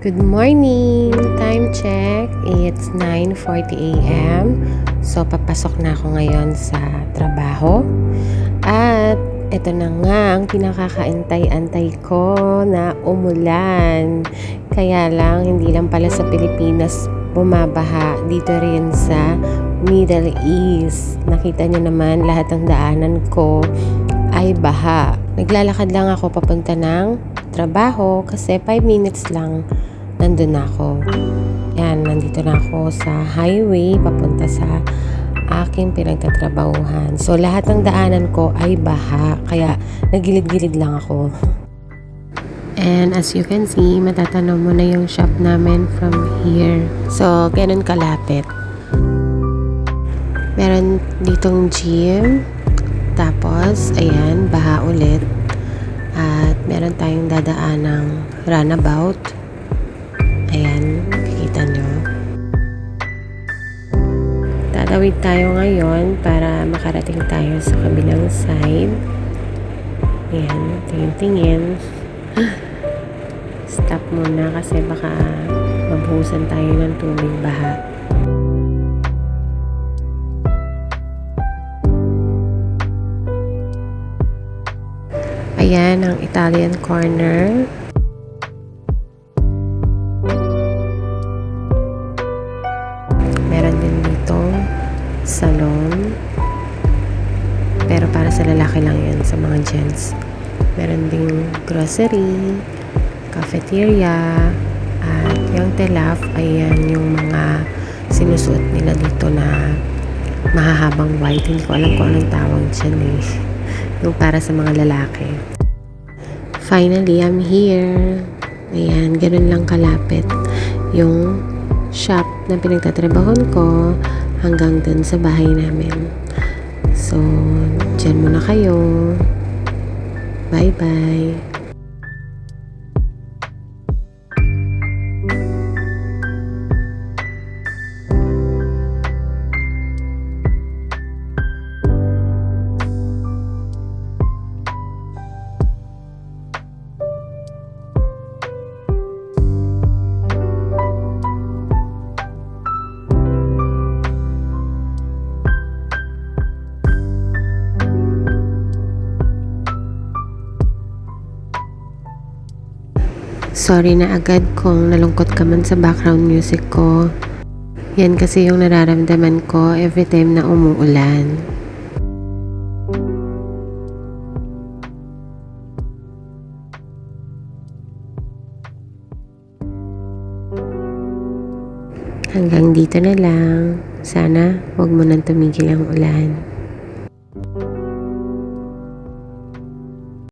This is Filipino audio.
Good morning! Time check. It's 9.40 a.m. So, papasok na ako ngayon sa trabaho. At ito na nga ang pinakakaantay-antay ko na umulan. Kaya lang, hindi lang pala sa Pilipinas bumabaha. Dito rin sa Middle East. Nakita niyo naman lahat ng daanan ko ay baha. Naglalakad lang ako papunta ng trabaho kasi 5 minutes lang nandun na ako. Yan, nandito na ako sa highway papunta sa aking pinagtatrabahuhan. So, lahat ng daanan ko ay baha. Kaya, nagilid-gilid lang ako. And as you can see, matatanaw mo na yung shop namin from here. So, ganun kalapit. Meron ditong gym. Tapos, ayan, baha ulit. At meron tayong dadaan ng runabout. Ayan, kikita nyo. Tatawid tayo ngayon para makarating tayo sa kabilang side. Ayan, tingin-tingin. Stop muna kasi baka mabuhusan tayo ng tubig baha. Ayan ang Italian corner. Meron din dito salon. Pero para sa lalaki lang yan, sa mga gents. Meron ding grocery, cafeteria, at yung telaf, ayan yung mga sinusuot nila dito na mahahabang white. Hindi ko alam kung anong tawag dyan eh. Yung para sa mga lalaki. Finally, I'm here. Ayan, ganun lang kalapit. Yung shop na pinagtatrabahon ko hanggang dun sa bahay namin. So, dyan muna kayo. Bye-bye. Sorry na agad kung nalungkot ka man sa background music ko. Yan kasi yung nararamdaman ko every time na umuulan. Hanggang dito na lang. Sana huwag mo nang tumigil ang ulan.